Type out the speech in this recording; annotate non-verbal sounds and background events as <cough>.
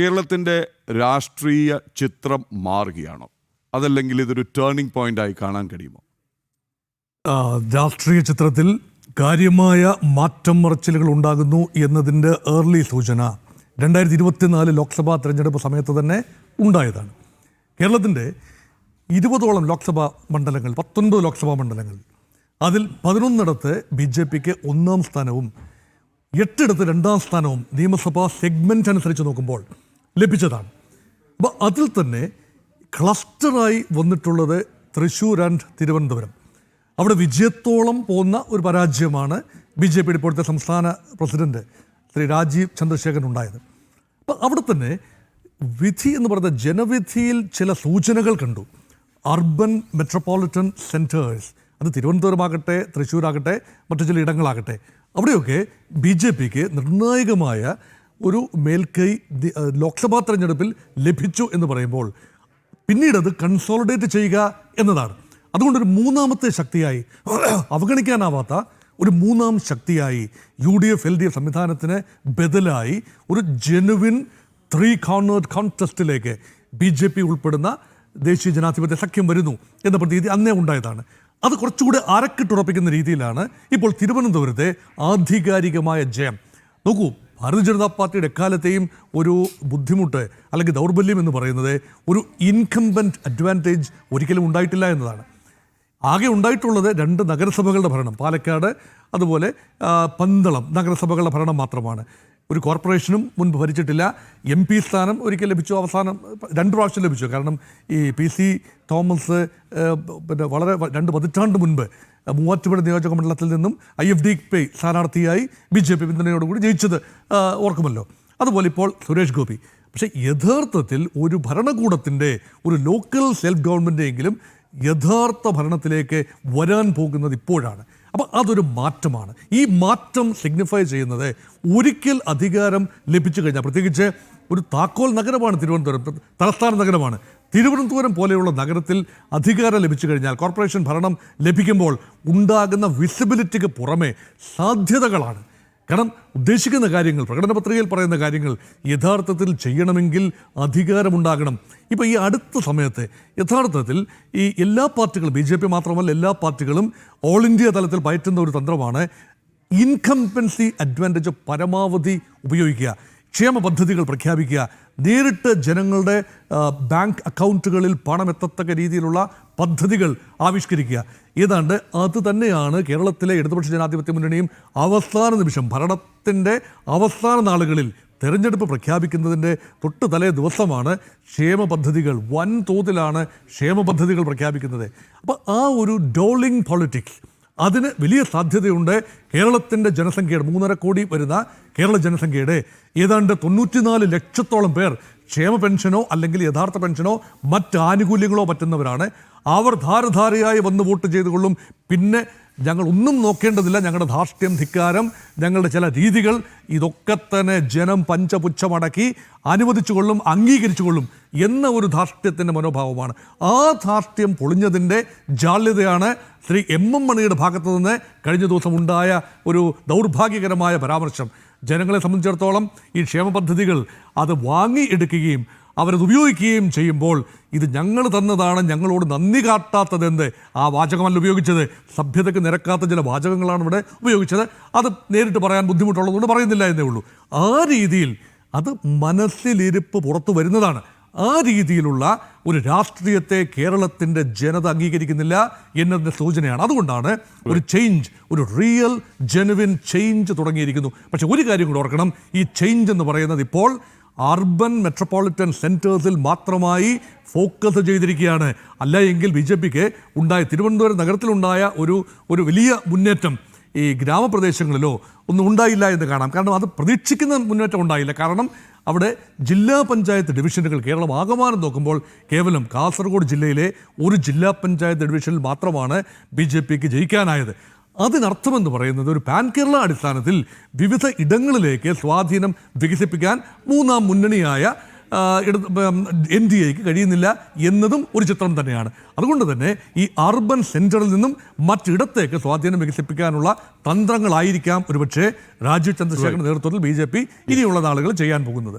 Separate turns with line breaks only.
കേരളത്തിന്റെ രാഷ്ട്രീയ ചിത്രം മാറുകയാണോ? അതല്ലെങ്കിൽ ഇതൊരു ടേണിംഗ് പോയിന്റായി കാണാൻ കഴിയുമോ?
രാഷ്ട്രീയ ചിത്രത്തിൽ കാര്യമായ മാറ്റം മറച്ചിലുകൾ ഉണ്ടാകുന്നു എന്നതിന്റെ ഏർലി സൂചന രണ്ടായിരത്തി ഇരുപത്തിനാല് ലോക്സഭാ തെരഞ്ഞെടുപ്പ് സമയത്ത് തന്നെ ഉണ്ടായതാണ്. കേരളത്തിന്റെ ഇരുപതോളം ലോക്സഭാ മണ്ഡലങ്ങൾ പത്തൊൻപത് ലോക്സഭാ മണ്ഡലങ്ങൾ അതിൽ പതിനൊന്നിടത്ത് ബി ജെ പിക്ക് ഒന്നാം സ്ഥാനവും എട്ടിടത്ത് രണ്ടാം സ്ഥാനവും നിയമസഭാ സെഗ്മെന്റ് അനുസരിച്ച് നോക്കുമ്പോൾ ലഭിച്ചതാണ്. അപ്പോൾ അതിൽ തന്നെ ക്ലസ്റ്ററായി വന്നിട്ടുള്ളത് തൃശ്ശൂർ ആൻഡ് തിരുവനന്തപുരം. അവിടെ വിജയത്തോളം പോകുന്ന ഒരു പരാജയമാണ് ബി ജെ പിയുടെ ഇപ്പോഴത്തെ സംസ്ഥാന പ്രസിഡന്റ് ശ്രീ രാജീവ് ചന്ദ്രശേഖരൻ ഉണ്ടായത്. അപ്പം അവിടെ തന്നെ വിധി എന്ന് പറയുന്ന ജനവിധിയിൽ ചില സൂചനകൾ കണ്ടു. അർബൻ മെട്രോപൊളിറ്റൻ സെന്റേഴ്സ് അത് തിരുവനന്തപുരമാകട്ടെ തൃശ്ശൂരാകട്ടെ മറ്റു ചില ഇടങ്ങളാകട്ടെ. അവിടെയൊക്കെ ബി ജെ പിക്ക് നിർണായകമായ ഒരു മേൽക്കൈ ലോക്സഭാ തെരഞ്ഞെടുപ്പിൽ ലഭിച്ചു എന്ന് പറയുമ്പോൾ പിന്നീട് അത് കൺസോളിഡേറ്റ് ചെയ്യുക എന്നതാണ്. അതുകൊണ്ടൊരു മൂന്നാമത്തെ ശക്തിയായി <clears throat> അവഗണിക്കാനാവാത്ത ഒരു മൂന്നാം ശക്തിയായി U D F L D F സംവിധാനത്തിന് ബദലായി ഒരു ജെനുവിൻ ത്രീ കോർണേഡ് കോൺടെസ്റ്റിലേക്ക് ബി ജെ പി ഉൾപ്പെടുന്ന ദേശീയ ജനാധിപത്യ സഖ്യം വരുന്നു എന്ന പ്രതീതി അന്നേ ഉണ്ടായതാണ്. അത് കുറച്ചുകൂടി അരക്കിട്ടുറപ്പിക്കുന്ന രീതിയിലാണ് ഇപ്പോൾ തിരുവനന്തപുരത്തെ ആധികാരികമായ ജയം. നോക്കൂ ഭാരതീയ ജനതാ പാർട്ടിയുടെ എക്കാലത്തെയും ഒരു ബുദ്ധിമുട്ട് അല്ലെങ്കിൽ ദൗർബല്യം എന്ന് പറയുന്നത് ഒരു ഇൻകംബന്റ് അഡ്വാന്റേജ് ഒരിക്കലും ഉണ്ടായിട്ടില്ല എന്നതാണ്. ആകെ ഉണ്ടായിട്ടുള്ളത് രണ്ട് നഗരസഭകളുടെ ഭരണം പാലക്കാട് അതുപോലെ പന്തളം നഗരസഭകളുടെ ഭരണം മാത്രമാണ്. ഒരു കോർപ്പറേഷനും മുൻപ് ഭരിച്ചിട്ടില്ല. എം പി സ്ഥാനം ഒരിക്കൽ ലഭിച്ചു. അവസാനം രണ്ട് പ്രാവശ്യം ലഭിച്ചു. കാരണം ഈ പി സി തോമസ് പിന്നെ വളരെ രണ്ട് പതിറ്റാണ്ട് മുൻപ് മൂവാറ്റുപുഴ നിയോജക മണ്ഡലത്തിൽ നിന്നും ഐ എഫ് ഡി പി സ്ഥാനാർത്ഥിയായി ബി ജെ പി പിന്തുണയോടുകൂടി ജയിച്ചത് ഓർക്കുമല്ലോ. അതുപോലെ ഇപ്പോൾ സുരേഷ് ഗോപി. പക്ഷേ യഥാർത്ഥത്തിൽ ഒരു ഭരണകൂടത്തിന്റെ ഒരു ലോക്കൽ സെൽഫ് ഗവൺമെന്റെങ്കിലും യഥാർത്ഥ ഭരണത്തിലേക്ക് വരാൻ പോകുന്നത് ഇപ്പോഴാണ്. അപ്പോൾ അതൊരു മാറ്റമാണ്. ഈ മാറ്റം സിഗ്നിഫൈ ചെയ്യുന്നത് ഒരിക്കൽ അധികാരം ലഭിച്ചു കഴിഞ്ഞാൽ പ്രത്യേകിച്ച് ഒരു താക്കോൽ നഗരമാണ് തിരുവനന്തപുരം തലസ്ഥാന നഗരമാണ്. തിരുവനന്തപുരം പോലെയുള്ള നഗരത്തിൽ അധികാരം ലഭിച്ചു കഴിഞ്ഞാൽ കോർപ്പറേഷൻ ഭരണം ലഭിക്കുമ്പോൾ ഉണ്ടാകുന്ന വിസിബിലിറ്റിക്ക് പുറമെ സാധ്യതകളാണ്. കാരണം ഉദ്ദേശിക്കുന്ന കാര്യങ്ങൾ പ്രകടന പത്രികയിൽ പറയുന്ന കാര്യങ്ങൾ യഥാർത്ഥത്തിൽ ചെയ്യണമെങ്കിൽ അധികാരമുണ്ടാകണം. ഇപ്പോൾ ഈ അടുത്ത സമയത്ത് യഥാർത്ഥത്തിൽ ഈ എല്ലാ പാർട്ടികളും ബി ജെ പി മാത്രമല്ല എല്ലാ പാർട്ടികളും ഓൾ ഇന്ത്യ തലത്തിൽ പയറ്റുന്ന ഒരു തന്ത്രമാണ് ഇൻകംപൻസി അഡ്വാന്റേജ് പരമാവധി ഉപയോഗിക്കുക. ക്ഷേമ പദ്ധതികൾ പ്രഖ്യാപിക്കുക. നേരിട്ട് ജനങ്ങളുടെ ബാങ്ക് അക്കൗണ്ടുകളിൽ പണം എത്തത്തക്ക രീതിയിലുള്ള പദ്ധതികൾ ആവിഷ്കരിക്കുക. ഏതാണ്ട് അത് തന്നെയാണ് കേരളത്തിലെ ഇടതുപക്ഷ ജനാധിപത്യ മുന്നണിയും അവസാന നിമിഷം ഭരണത്തിന്റെ അവസാന നാളുകളിൽ തെരഞ്ഞെടുപ്പ് പ്രഖ്യാപിക്കുന്നതിന്റെ തൊട്ട് തലേ ദിവസമാണ് ക്ഷേമ പദ്ധതികൾ. വൻതോതിലാണ് ക്ഷേമ പദ്ധതികൾ പ്രഖ്യാപിക്കുന്നത്. അപ്പോൾ ആ ഒരു ഡോളിംഗ് പൊളിറ്റിക്സ് അതിന് വലിയ സാധ്യതയുണ്ട് കേരളത്തിന്റെ ജനസംഖ്യയുടെ മൂന്നര കോടി വരുന്ന കേരള ജനസംഖ്യയുടെ ഏതാണ്ട് തൊണ്ണൂറ്റിനാല് ലക്ഷത്തോളം പേർ ക്ഷേമ പെൻഷനോ അല്ലെങ്കിൽ യഥാർത്ഥ പെൻഷനോ മറ്റ് ആനുകൂല്യങ്ങളോ പറ്റുന്നവരാണ്. അവർ ധാരധാരയായി വന്ന് വോട്ട് ചെയ്തുകൊള്ളും. പിന്നെ ഞങ്ങൾ ഒന്നും നോക്കേണ്ടതില്ല. ഞങ്ങളുടെ ധാർഷ്ട്യം ധിക്കാരം ഞങ്ങളുടെ ചില രീതികൾ ഇതൊക്കെ തന്നെ ജനം പഞ്ചപുച്ഛമടക്കി അനുവദിച്ചുകൊള്ളും അംഗീകരിച്ചുകൊള്ളും എന്ന ഒരു ധാർഷ്ട്യത്തിന്റെ മനോഭാവമാണ്. ആ ധാർഷ്ട്യം പൊളിഞ്ഞതിന്റെ ജാള്യതയാണ് ശ്രീ എം എം മണിയുടെ ഭാഗത്തു നിന്ന് കഴിഞ്ഞ ദിവസം ഉണ്ടായ ഒരു ദൗർഭാഗ്യകരമായ പരാമർശം. ജനങ്ങളെ സംബന്ധിച്ചിടത്തോളം ഈ ക്ഷേമ പദ്ധതികൾ അത് വാങ്ങിയെടുക്കുകയും അവരത് ഉപയോഗിക്കുകയും ചെയ്യുമ്പോൾ ഇത് ഞങ്ങൾ തന്നതാണ് ഞങ്ങളോട് നന്ദി കാട്ടാത്തതെന്ത്? ആ വാചകമല്ല ഉപയോഗിച്ചത്. സഭ്യതയ്ക്ക് നിരക്കാത്ത ചില വാചകങ്ങളാണ് ഇവിടെ ഉപയോഗിച്ചത്. അത് നേരിട്ട് പറയാൻ ബുദ്ധിമുട്ടുള്ളതുകൊണ്ട് പറയുന്നില്ല എന്നേ ഉള്ളൂ. ആ രീതിയിൽ അത് മനസ്സിലിരിപ്പ് പുറത്തു വരുന്നതാണ്. ആ രീതിയിലുള്ള ഒരു രാഷ്ട്രീയത്തെ കേരളത്തിന്റെ ജനത അംഗീകരിക്കുന്നില്ല എന്നതിന്റെ സൂചനയാണ്. അതുകൊണ്ടാണ് ഒരു ചേഞ്ച് ഒരു റിയൽ ജെനുവിൻ ചേഞ്ച് തുടങ്ങിയിരിക്കുന്നു. പക്ഷെ ഒരു കാര്യം കൂടെ ഓർക്കണം. ഈ ചേഞ്ച് എന്ന് പറയുന്നത് ഇപ്പോൾ അർബൻ മെട്രോപൊളിറ്റൻ സെന്റേഴ്സിൽ മാത്രമായി ഫോക്കസ് ചെയ്തിരിക്കുകയാണ്. അല്ല എങ്കിൽ ബി ജെ പിക്ക് ഉണ്ടായ തിരുവനന്തപുരം നഗരത്തിലുണ്ടായ ഒരു ഒരു വലിയ മുന്നേറ്റം ഈ ഗ്രാമപ്രദേശങ്ങളിലോ ഒന്നും ഉണ്ടായില്ല എന്ന് കാണാം. കാരണം അത് പ്രതീക്ഷിക്കുന്ന മുന്നേറ്റം ഉണ്ടായില്ല. കാരണം അവിടെ ജില്ലാ പഞ്ചായത്ത് ഡിവിഷനുകൾ കേരളം ആകമാനം നോക്കുമ്പോൾ കേവലം കാസർഗോഡ് ജില്ലയിലെ ഒരു ജില്ലാ പഞ്ചായത്ത് ഡിവിഷനിൽ മാത്രമാണ് ബി ജെ പിക്ക് ജയിക്കാനായത്. അതിനർത്ഥമെന്ന് പറയുന്നത് ഒരു പാൻ കേരള അടിസ്ഥാനത്തിൽ വിവിധ ഇടങ്ങളിലേക്ക് സ്വാധീനം വികസിപ്പിക്കാൻ മൂന്നാം മുന്നണിയായ എൻ ഡി എക്ക് കഴിയുന്നില്ല എന്നതും ഒരു ചിത്രം തന്നെയാണ്. അതുകൊണ്ട് തന്നെ ഈ അർബൻ സെന്ററിൽ നിന്നും മറ്റിടത്തേക്ക് സ്വാധീനം വികസിപ്പിക്കാനുള്ള തന്ത്രങ്ങളായിരിക്കാം ഒരുപക്ഷെ രാജീവ് ചന്ദ്രശേഖരന്റെ നേതൃത്വത്തിൽ ബി ജെ പി ഇനിയുള്ള നാളുകൾ ചെയ്യാൻ പോകുന്നത്.